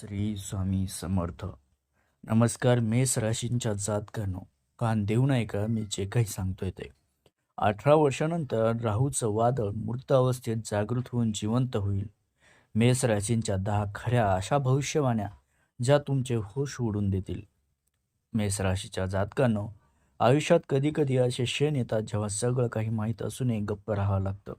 श्री स्वामी समर्थ. नमस्कार मेष राशींच्या जातकांनो कान देऊ नये का? मी जे काही सांगतोय ते. अठरा वर्षानंतर राहूचं वादळ मृत अवस्थेत जागृत होऊन जिवंत होईल. मेष राशींच्या दहा खऱ्या अशा भविष्यवाण्या ज्या तुमचे होश उडून देतील. मेष राशीच्या जातकांनो आयुष्यात कधी कधी असे क्षण येतात जेव्हा सगळं काही माहीत असूनही गप्प राहावं लागतं.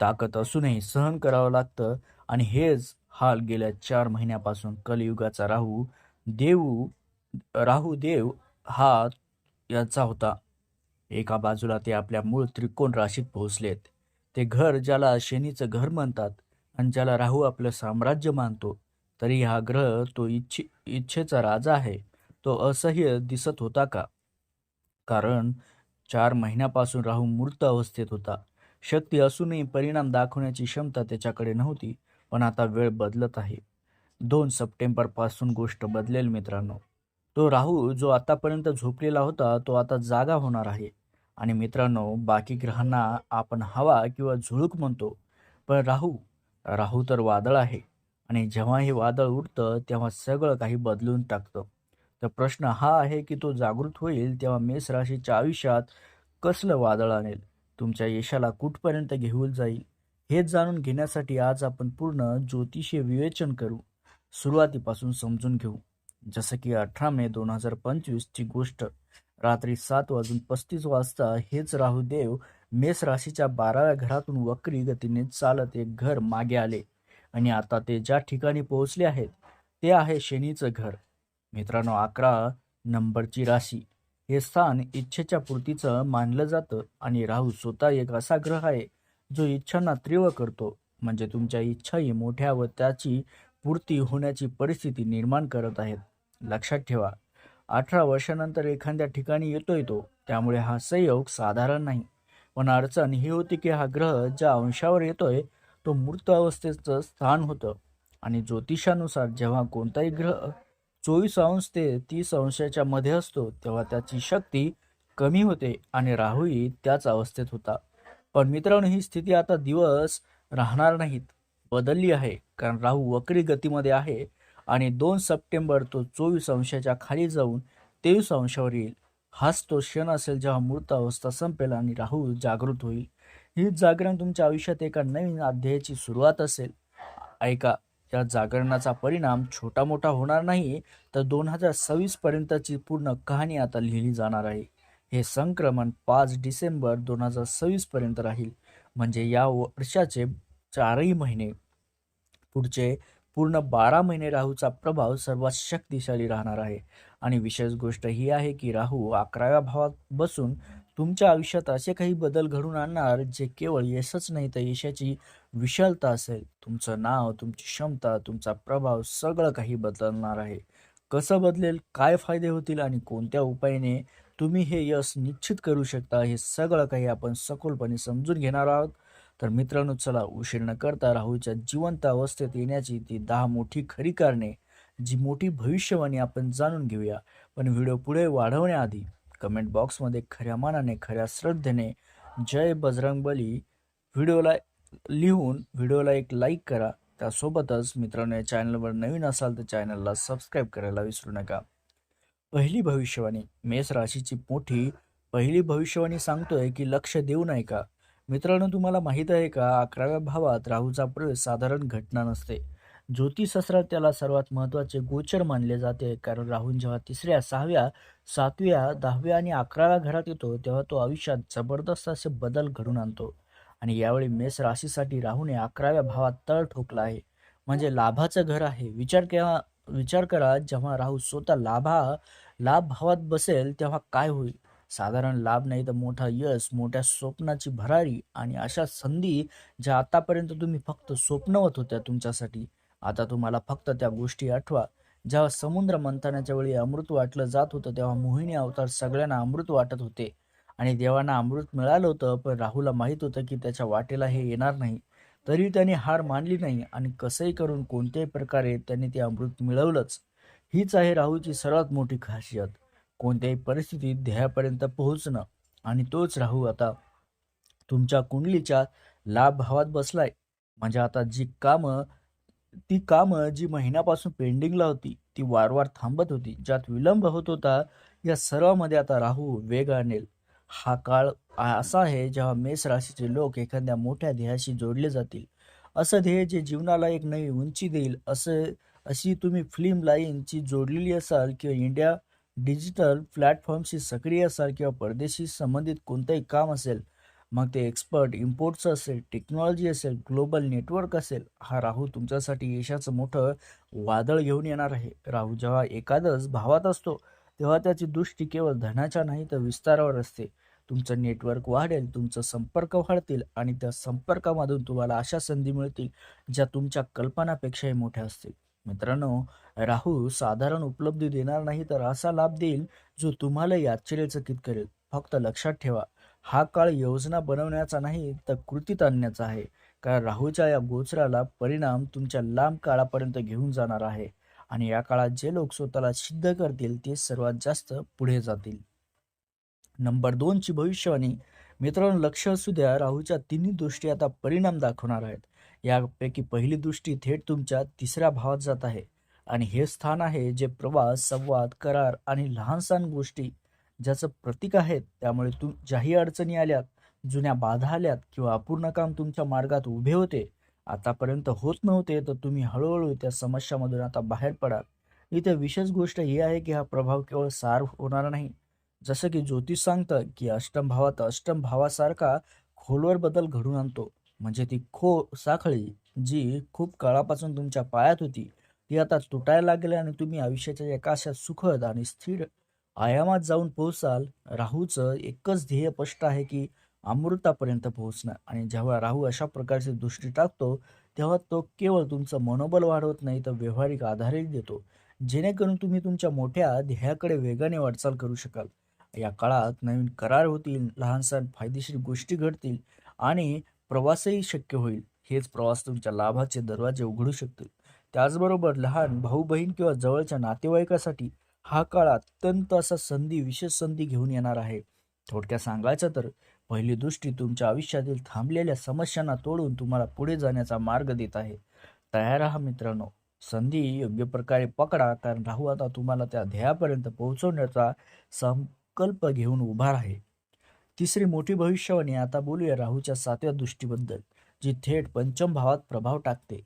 ताकद असूनही सहन करावं लागतं आणि हेच हाल गेल्या चार महिन्यापासून कलियुगाचा राहू देऊ राहू देव हा याचा होता. एका बाजूला ते आपल्या मूळ त्रिकोण राशीत पोहोचलेत. ते घर ज्याला शनीचं घर म्हणतात आणि ज्याला राहू आपलं साम्राज्य मानतो तरी हा ग्रह तो इच्छे इच्छेचा राजा आहे. तो असह्य दिसत होता का? कारण चार महिन्यापासून राहू मूर्त अवस्थेत होता. शक्ती असूनही परिणाम दाखवण्याची क्षमता त्याच्याकडे नव्हती. पण आता वेळ बदलत आहे. दोन सप्टेंबरपासून गोष्ट बदलेल मित्रांनो. तो राहू जो आतापर्यंत झोपलेला होता तो आता जागा होणार आहे. आणि मित्रांनो बाकी ग्रहांना आपण हवा किंवा झुळूक म्हणतो. पण राहू राहू तर वादळ आहे. आणि जेव्हा हे वादळ उडतं तेव्हा सगळं काही बदलून टाकतं. तर प्रश्न हा आहे की तो जागृत होईल तेव्हा मेष राशीच्या आयुष्यात कसलं वादळ आणेल? तुमच्या यशाला कुठपर्यंत घेऊन जाईल? हे जाणून घेण्यासाठी आज आपण पूर्ण ज्योतिषीय विवेचन करू. सुरुवातीपासून समजून घेऊ. जसं की अठरा मे दोन हजार पंचवीसची गोष्ट. रात्री सात वाजून पस्तीस वाजता हेच राहुदेव मेष राशीच्या बाराव्या घरातून वक्री गतीने चालत एक घर मागे आले. आणि आता ते ज्या ठिकाणी पोहोचले आहेत ते आहे शनीचं घर. मित्रांनो अकरा नंबरची राशी. हे स्थान इच्छेच्या पूर्तीचं मानलं जातं आणि राहू स्वतः एक असा ग्रह आहे जो इच्छांना तीव्र करतो म्हणजे तुमच्या इच्छाही मोठ्या व त्याची पूर्ती होण्याची परिस्थिती निर्माण करत आहेत. लक्षात ठेवा अठरा वर्षानंतर एखाद्या ठिकाणी येतोय तो त्यामुळे हा संयोग साधारण नाही. पण अडचण ही होती की हा ग्रह ज्या अंशावर येतोय तो मूर्त अवस्थेचं स्थान होतं. आणि ज्योतिषानुसार जेव्हा कोणताही ग्रह चोवीस अंश ते तीस अंशाच्या मध्ये असतो तेव्हा त्याची शक्ती कमी होते आणि राहूही त्याच अवस्थेत होता. पण मित्रांनो ही स्थिती आता दिवस राहणार नाहीत. बदलली आहे. कारण राहू वक्री गतीमध्ये आहे आणि दोन सप्टेंबर तो चोवीस अंशाच्या खाली जाऊन तेवीस अंशावर येईल हाच तो क्षण असेल जेव्हा मूर्त अवस्था संपेल आणि राहू जागृत होईल. ही जागरण तुमच्या आयुष्यात एका नवीन अध्यायाची सुरुवात असेल. ऐका या जागरणाचा परिणाम छोटा मोठा होणार नाही तर दोन हजार सव्वीस पर्यंतची पूर्ण कहाणी आता लिहिली जाणार आहे. हे संक्रमण पाच डिसेंबर दोन हजार सव्वीस पर्यंत राहील. म्हणजे या वर्षाचे चारही महिने. पुढचे पूर्ण बारा महिने राहूचा प्रभाव सर्वात शक्तिशाली राहणार आहे. आणि विशेष गोष्ट ही आहे की राहू अकराव्या भावात बसून तुमच्या आयुष्यात असे काही बदल घडून आणणार जे केवळ यशच नाही तर यशाची विशालता असेल. तुमचं नाव तुमची क्षमता तुमचा प्रभाव सगळं काही बदलणार आहे. कसं बदलेल काय फायदे होतील आणि कोणत्या उपायाने तुम्ही हे यश निश्चित करू शकता हे सगळं काही आपण सखोलपणे समजून घेणार आहोत. तर मित्रांनो चला उशीर न करता राहूच्या जिवंत अवस्थेत येण्याची ती दहा मोठी खरी कारणे जी मोठी भविष्यवाणी आपण जाणून घेऊया. पण व्हिडिओ पुढे वाढवण्याआधी कमेंट बॉक्समध्ये खऱ्या मानाने खऱ्या श्रद्धेने जय बजरंग बली व्हिडिओला लिहून व्हिडिओला एक लाईक करा. त्यासोबतच मित्रांनो या चॅनलवर नवीन असाल तर चॅनलला सबस्क्राईब करायला विसरू नका. पहिली भविष्यवाणी. मेष राशीची मोठी पहिली भविष्यवाणी सांगतोय की लक्ष देऊ नये का? मित्रांनो तुम्हाला माहीत आहे का? अकराव्या भावात राहूचा प्रवेश साधारण घटना नसते. ज्योतिषशास्त्रात त्याला सर्वात महत्त्वाचे गोचर मानले जाते. कारण राहून जेव्हा तिसऱ्या सहाव्या सातव्या दहाव्या आणि अकराव्या घरात येतो तेव्हा तो आयुष्यात जबरदस्त असे बदल घडून आणतो. आणि यावेळी मेष राशीसाठी राहूने अकराव्या भावात तळ ठोकला आहे. म्हणजे लाभाचं घर आहे. विचार केव्हा विचार करा जेव्हा राहू स्वतः लाभा लाभ भावात बसेल तेव्हा काय होईल? साधारण लाभ नाही तर मोठा यश मोठ्या स्वप्नाची भरारी आणि अशा संधी ज्या आतापर्यंत तुम्ही फक्त स्वप्नवत होत्या तुमच्यासाठी. आता तुम्हाला फक्त त्या गोष्टी आठवा. जेव्हा समुद्र मंथनाच्या वेळी अमृत वाटलं जात होतं तेव्हा मोहिनी अवतार सगळ्यांना अमृत वाटत होते. आणि देवांना अमृत मिळालं होतं पण राहूला माहीत होतं की त्याच्या वाटेला हे येणार नाही. तरी त्याने हार मानली नाही आणि कसंही करून कोणत्याही प्रकारे त्यांनी ते अमृत मिळवलंच. हीच आहे राहूची सर्वात मोठी खासियत. कोणत्याही परिस्थितीत ध्येयापर्यंत पोहोचणं. आणि तोच राहू आता. तुमच्या कुंडलीच्या लाभ भावात बसलाय. म्हणजे आता जी कामं ती कामं जी महिन्यापासून पेंडिंगला होती ती वारंवार थांबत होती ज्यात विलंब होत होता या सर्वामध्ये आता राहू वेग आणेल. हा काळ असा आहे जेव्हा मेष राशीचे लोक एखाद्या मोठ्या ध्येयाशी जोडले जातील. असं ध्येय जे जीवनाला एक नवी उंची देईल असं अशी तुम्ही फिल्म लाईनची जोडलेली असाल किंवा इंडिया डिजिटल प्लॅटफॉर्मशी सक्रिय असाल किंवा परदेशी संबंधित कोणतंही काम असेल मग ते एक्सपर्ट इम्पोर्टचं असेल टेक्नॉलॉजी असेल ग्लोबल नेटवर्क असेल हा राहू तुमच्यासाठी यशाचं मोठं वादळ घेऊन येणार आहे. राहू जेव्हा एकादच भावात असतो तेव्हा त्याची दृष्टी केवळ धनाच्या नाही तर विस्तारावर असते. तुमचं नेटवर्क वाढेल तुमचं संपर्क वाढतील आणि त्या संपर्कामधून तुम्हाला अशा संधी मिळतील ज्या तुमच्या कल्पनापेक्षाही मोठ्या असतील. मित्रांनो राहू साधारण उपलब्धी देणार नाही तर असा लाभ देईल जो तुम्हाला आश्चर्यचकित करेल. फक्त लक्षात ठेवा हा काळ योजना बनवण्याचा नाही तर कृतीत आणण्याचा आहे. कारण राहूच्या या गोचराला परिणाम तुमच्या लांब काळापर्यंत घेऊन जाणार आहे आणि या काळात जे लोक स्वतःला सिद्ध करतील ते सर्वात जास्त पुढे जातील. नंबर दोनची भविष्यवाणी. मित्रांनो लक्ष असू द्या राहूच्या तिन्ही दृष्टी आता परिणाम दाखवणार आहेत. यापैकी पहिली दृष्टी थेट तुमच्या तिसऱ्या भावात जात आहे. आणि हे स्थान आहे जे प्रवास संवाद करार आणि लहान सहान गोष्टी ज्याचं प्रतीक आहेत त्यामुळे तुम ज्याही अडचणी आल्यात जुन्या बाधा आल्यात किंवा अपूर्ण काम तुमच्या मार्गात उभे होते आतापर्यंत होत नव्हते तर तुम्ही हळूहळू त्या समस्यामधून आता बाहेर पडाल. इथे विशेष गोष्ट ही आहे की हा प्रभाव केवळ सार होणार नाही. जसं की ज्योतिष सांगतं की अष्टम भावात अष्टम भावासारखा खोलवर बदल घडून आणतो. म्हणजे ती खो साखळी जी खूप काळापासून तुमच्या पायात होती ती आता तुटायला लागली आणि तुम्ही आयुष्याच्या एका अशा सुखद आणि स्थिर आयामात जाऊन पोहोचाल. राहूचं एकच ध्येय स्पष्ट आहे की अमृतापर्यंत पोहोचणं. आणि जेव्हा राहू अशा प्रकारची दृष्टी टाकतो तेव्हा तो केवळ तुमचं मनोबल वाढवत नाही तर व्यावहारिक आधारही देतो. जेणेकरून तुम्ही तुमच्या मोठ्या ध्येयाकडे वेगाने वाटचाल करू शकाल. या काळात नवीन करार होतील लहानसहान फायदेशीर गोष्टी घडतील आणि प्रवासही शक्य होईल. हेच प्रवास तुमच्या लाभाचे दरवाजे उघडू शकतील. त्याचबरोबर लहान भाऊ बहीण किंवा जवळच्या नातेवाईकासाठी हा काळ अत्यंत असा संधी विशेष संधी घेऊन येणार आहे. थोडक्यात सांगायचं तर पहिली दृष्टी तुमच्या आयुष्यातील थांबलेल्या समस्यांना तोडून तुम्हाला पुढे जाण्याचा मार्ग देत आहे. तयार राहा मित्रांनो. संधी योग्य प्रकारे पकडा कारण राहू आता तुम्हाला त्या ध्येयापर्यंत पोहोचवण्याचा संकल्प घेऊन उभा आहे तिसरी मोठी भविष्यवाणी आता बोलूया राहूच्या सातव्या दृष्टीबद्दल जी थेट पंचम भावात प्रभाव टाकते.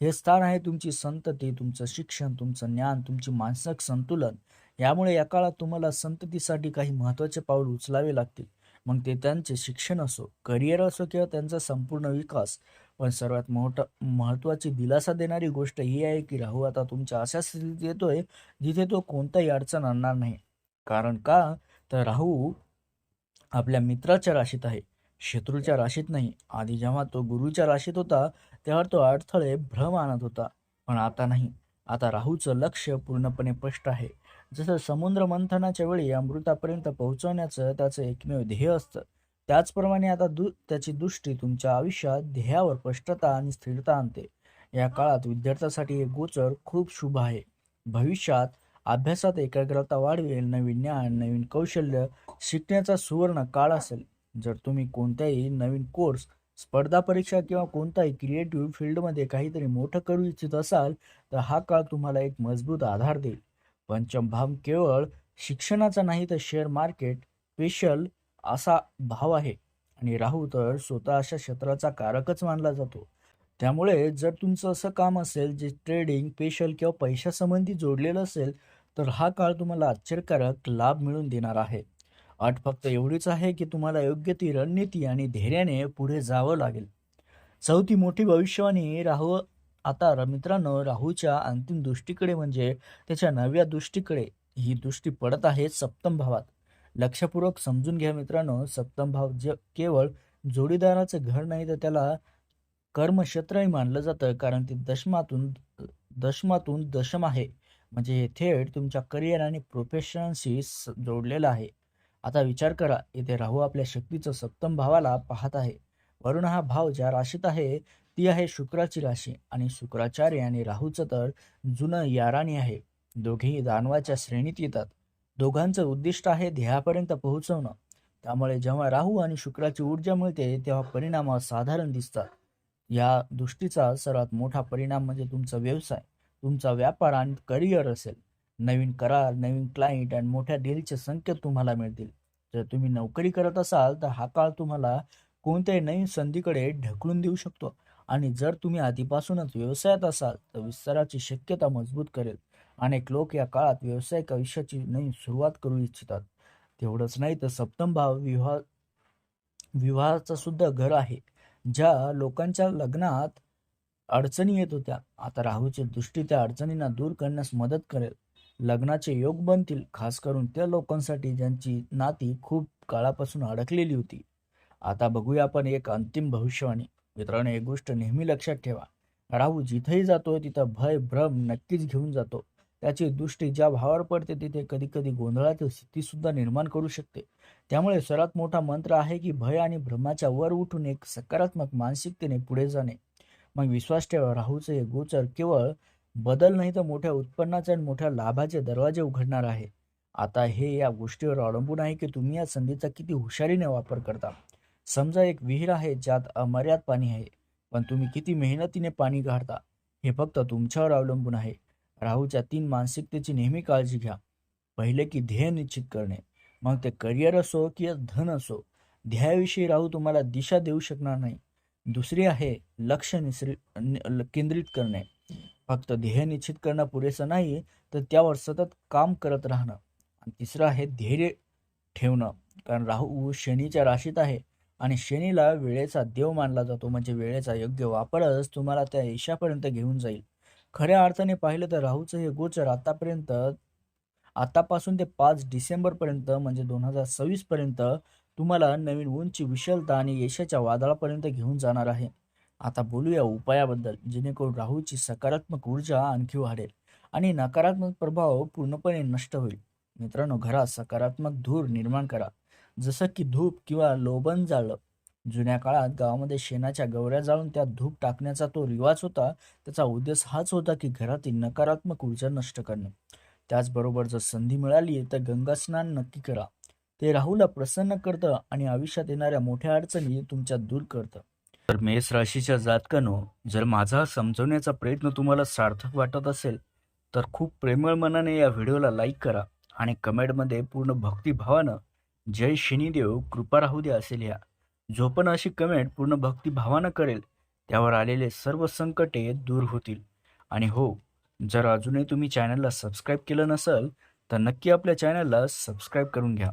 हे स्थान आहे तुमची संतती तुमचं शिक्षण तुमचं ज्ञान तुमची मानसिक संतुलन. यामुळे या काळात तुम्हाला संततीसाठी काही महत्त्वाचे पाऊल उचलावे लागतील. मग ते त्यांचे शिक्षण असो करिअर असो किंवा त्यांचा संपूर्ण विकास. पण सर्वात मोठं महत्त्वाची दिलासा देणारी गोष्ट ही आहे की राहू आता तुमच्या अशा स्थितीत येतोय जिथे तो कोणताही अडचण आणणार नाही. कारण का? तर राहू आपल्या मित्राच्या राशीत आहे. शत्रूच्या राशीत नाही. आधी जेव्हा तो गुरुच्या राशीत होता तेव्हा तो अडथळे भ्रम आणत होता. पण आता नाही. आता राहूचं लक्ष पूर्णपणे स्पष्ट आहे. जसं समुद्र मंथनाच्या वेळी अमृतापर्यंत पोहोचवण्याचं त्याचं एकमेव ध्येय असतं. त्याचप्रमाणे आता दु त्याची दृष्टी तुमच्या आयुष्यात ध्येयावर स्पष्टता आणि स्थिरता आणते. या काळात विद्यार्थ्यासाठी हे गोचर खूप शुभ आहे. भविष्यात अभ्यासात एकाग्रता वाढवेल नवीन ज्ञान नवीन कौशल्य शिकण्याचा सुवर्ण काळ असेल. जर तुम्ही कोणत्याही नवीन कोर्स स्पर्धा परीक्षा किंवा कोणताही क्रिएटिव्ह फील्डमध्ये काहीतरी मोठं करू इच्छित असाल तर हा काळ तुम्हाला एक मजबूत आधार देईल. पंचम भाव केवळ शिक्षणाचा नाही तर शेअर मार्केट स्पेशल असा भाव आहे. आणि राहू तर स्वतः अशा क्षेत्राचा कारकच मानला जातो. त्यामुळे जर तुमचं असं काम असेल जे ट्रेडिंग स्पेशल किंवा पैशासंबंधी जोडलेलं असेल तर हा काळ तुम्हाला आश्चर्यकारक लाभ मिळून देणार आहे. अट फक्त एवढीच आहे की तुम्हाला योग्य ती रणनीती आणि धैर्याने पुढे जावं लागेल. चौथी मोठी भविष्यवाणी राहू आता मित्रांनो राहूच्या अंतिम दृष्टीकडे म्हणजे त्याच्या नव्या दृष्टीकडे. ही दृष्टी पडत आहे सप्तम भावात. लक्षपूर्वक समजून घ्या मित्रांनो सप्तम भाव जे केवळ जोडीदाराचं घर नाही तर त्याला कर्मक्षेत्रही मानलं जातं कारण ते दशमातून दशमातून दशम आहे. म्हणजे हे थेट तुमच्या करिअर आणि प्रोफेशनशी स- जोडलेलं आहे. आता विचार करा इथे राहू आपल्या शक्तीचं सप्तम भावाला पाहत आहे. वरुण हा भाव ज्या राशीत आहे ती आहे शुक्राची राशी आणि शुक्राचार्य आणि राहूचं तर जुनं याराणी आहे. दोघेही दानवाच्या श्रेणीत येतात. दोघांचं उद्दिष्ट आहे ध्येयापर्यंत पोहोचवणं. त्यामुळे जेव्हा राहू आणि शुक्राची ऊर्जा मिळते तेव्हा परिणाम साधारण दिसतात. या दृष्टीचा सर्वात मोठा परिणाम म्हणजे तुमचा व्यवसाय. तुमचा व्यापार आणि करिअर असेल. नवीन करार नवीन क्लायंट आणि मोठ्या डीलचे संकेत तुम्हाला मिळतील. जर तुम्ही नोकरी करत असाल तर हा काळ तुम्हाला कोणत्याही नवीन संधीकडे ढकलून देऊ शकतो. आणि जर तुम्ही आधीपासूनच व्यवसायात असाल तर विस्ताराची शक्यता मजबूत करेल. अनेक लोक या काळात व्यावसायिक आयुष्याची नवीन सुरुवात करू इच्छितात. तेवढंच नाही तर सप्तम भाव विवाह विवाहाचा सुद्धा घर आहे. ज्या लोकांच्या लग्नात अडचणी येत होत्या. आता राहूची दृष्टी त्या अडचणींना दूर करण्यास मदत करेल. लग्नाचे योग बनतील खास करून त्या लोकांसाठी ज्यांची नाती खूप काळापासून अडकलेली होती. आता बघूया आपण एक अंतिम भविष्यवाणी. मित्रांनो एक गोष्ट नेहमी लक्षात ठेवा. राहू जिथेही जातो तिथं भय भ्रम नक्कीच घेऊन जातो. त्याची दृष्टी ज्या भावावर पडते तिथे कधी कधी गोंधळातील स्थिती सुद्धा निर्माण करू शकते. त्यामुळे सर्वात मोठा मंत्र आहे की भय आणि भ्रमाच्या वर उठून एक सकारात्मक मानसिकतेने पुढे जाणे. मग विश्वास ठेवा राहूचे हे गोचर. केवळ बदल नाही तर मोठ्या उत्पन्नाचे आणि मोठ्या लाभाचे दरवाजे उघडणार आहे. आता हे या गोष्टीवर अवलंबून आहे की तुम्ही या संधीचा किती हुशारीने वापर करता. समजा एक विहीर आहे ज्यात अमर्याद पाणी आहे पण तुम्ही किती मेहनतीने पाणी काढता हे फक्त तुमच्यावर अवलंबून आहे. राहूच्या तीन मानसिकतेची नेहमी काळजी घ्या. पहिले की ध्येय निश्चित करणे मग ते करिअर असो किंवा धन असो. ध्येयाविषयी राहू तुम्हाला दिशा देऊ शकणार नाही. दुसरी आहे लक्ष निसरी केंद्रित करणे. फक्त ध्येय निश्चित करणं पुरेसं नाही तर त्यावर सतत काम करत राहणं. आणि तिसरं आहे धैर्य ठेवणं. कारण राहू शनीच्या राशीत आहे आणि शनीला वेळेचा देव मानला जातो. म्हणजे वेळेचा योग्य वापरच तुम्हाला त्या यशापर्यंत घेऊन जाईल. खऱ्या अर्थाने पाहिलं तर राहूचं हे गोचर आतापर्यंत आतापासून ते पाच डिसेंबरपर्यंत म्हणजे दोन हजार सव्वीसपर्यंत तुम्हाला नवीन उंची विशालता आणि यशाच्या वादळापर्यंत घेऊन जाणार आहे. आता बोलूया उपायाबद्दल जेणेकरून राहूची सकारात्मक ऊर्जा आणखी वाढेल आणि नकारात्मक प्रभाव पूर्णपणे नष्ट होईल. मित्रांनो घरात सकारात्मक धूर निर्माण करा. जसं की धूप किंवा लोबन जाळलं. जुन्या काळात गावामध्ये शेणाच्या गवऱ्या जाळून त्यात धूप टाकण्याचा तो रिवाज होता. त्याचा उद्देश हाच होता की घरातील नकारात्मक ऊर्जा नष्ट करणे. त्याचबरोबर जर संधी मिळाली तर गंगा स्नान नक्की करा. ते राहूला प्रसन्न करतं आणि आयुष्यात येणाऱ्या मोठ्या अडचणी तुमच्या दूर करतं. तर मेष राशीच्या जातकानो जर माझा समजवण्याचा प्रयत्न तुम्हाला सार्थक वाटत असेल तर खूप प्रेमळ मनाने या व्हिडिओला लाईक करा आणि कमेंटमध्ये पूर्ण भक्तिभावानं जय शनिदेव कृपा राहू द्या असेल लिहा. जो पण अशी कमेंट पूर्ण भक्तिभावानं करेल त्यावर आलेले सर्व संकटे दूर होतील. आणि हो जर अजूनही तुम्ही चॅनलला सबस्क्राईब केलं नसेल तर नक्की आपल्या चॅनलला सबस्क्राईब करून घ्या.